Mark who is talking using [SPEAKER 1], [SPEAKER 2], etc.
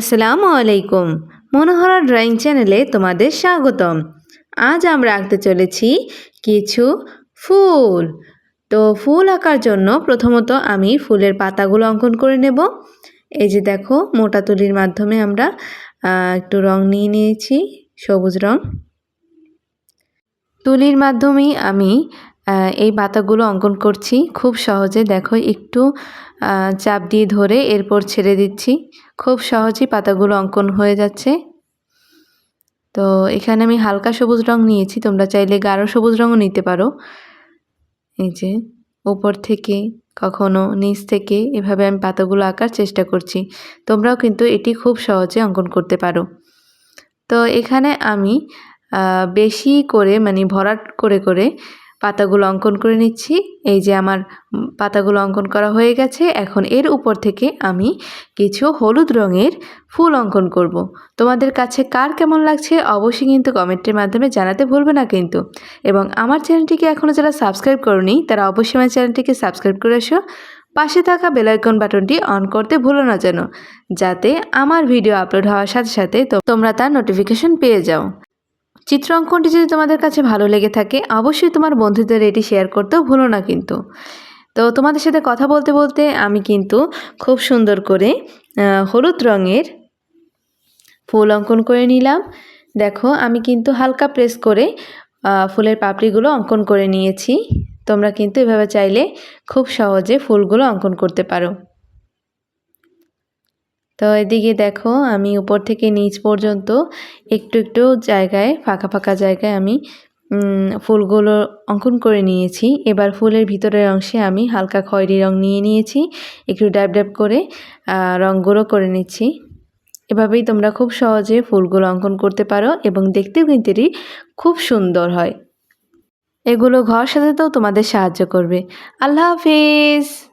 [SPEAKER 1] আসসালামু আলাইকুম। মনোহরা ড্রয়িং চ্যানেলে তোমাদের স্বাগতম। আজ আমরা আঁকতে চলেছি কিছু ফুল। তো ফুল আঁকার জন্য প্রথমত আমি ফুলের পাতাগুলো অঙ্কন করে নেব। এই যে দেখো, মোটা তুলির মাধ্যমে আমরা একটু রং নিয়ে নিয়েছি, সবুজ রং। তুলির মাধ্যমেই আমি এই পাতাগুলো অঙ্কন করছি। খুব সহজে দেখো, একটু চাপ দিয়ে ধরে এরপর ছেড়ে দিচ্ছি। খুব সহজেই পাতাগুলো অঙ্কন হয়ে যাচ্ছে। তো এখানে আমি হালকা সবুজ রং নিয়েছি, তোমরা চাইলে গাঢ় সবুজ রঙও নিতে পারো। এই যে, উপর থেকে, কখনো নিচ থেকে, এভাবে আমি পাতাগুলো আঁকার চেষ্টা করছি। তোমরাও কিন্তু এটি খুব সহজে অঙ্কন করতে পারো। তো এখানে আমি বেশি করে মানে ভরাট করে করে পাতাগুলো অঙ্কন করে নিচ্ছি। এই যে আমার পাতাগুলো অঙ্কন করা হয়ে গেছে। এখন এর উপর থেকে আমি কিছু হলুদ রঙের ফুল অঙ্কন করব। তোমাদের কাছে কার কেমন লাগছে অবশ্যই কিন্তু কমেন্টের মাধ্যমে জানাতে ভুলবে না কিন্তু। এবং আমার চ্যানেলটিকে এখনও যারা সাবস্ক্রাইব করনি, তারা অবশ্যই আমার চ্যানেলটিকে সাবস্ক্রাইব করে এসো। পাশে থাকা বেলাইকন বাটনটি অন করতে ভুলো না যেন, যাতে আমার ভিডিও আপলোড হওয়ার সাথে সাথে তোমরা তার নোটিফিকেশন পেয়ে যাও। চিত্র অঙ্কনটি যদি তোমাদের কাছে ভালো লেগে থাকে, অবশ্যই তোমার বন্ধুদের এটি শেয়ার করতেও ভুলো না কিন্তু। তো তোমাদের সাথে কথা বলতে বলতে আমি কিন্তু খুব সুন্দর করে হলুদ রঙের ফুল অঙ্কন করে নিলাম। দেখো, আমি কিন্তু হালকা প্রেস করে ফুলের পাপড়িগুলো অঙ্কন করে নিয়েছি। তোমরা কিন্তু এভাবে চাইলে খুব সহজে ফুলগুলো অঙ্কন করতে পারো। তো এদিকে দেখো, আমি উপর থেকে নিচ পর্যন্ত একটু একটু জায়গায়, ফাঁকা ফাঁকা জায়গায় আমি ফুলগুলো অঙ্কন করে নিয়েছি। এবার ফুলের ভিতরের অংশে আমি হালকা খয়েরি রং নিয়ে নিয়েছি, একটু ড্যাব ড্যাব করে রঙগুলো করে নিচ্ছি। এভাবেই তোমরা খুব সহজে ফুলগুলো অঙ্কন করতে পারো এবং দেখতেও কিন্তু এটি খুব সুন্দর হয়। এগুলো ঘর সাজাতেও তোমাদের সাহায্য করবে। আল্লাহ হাফিজ!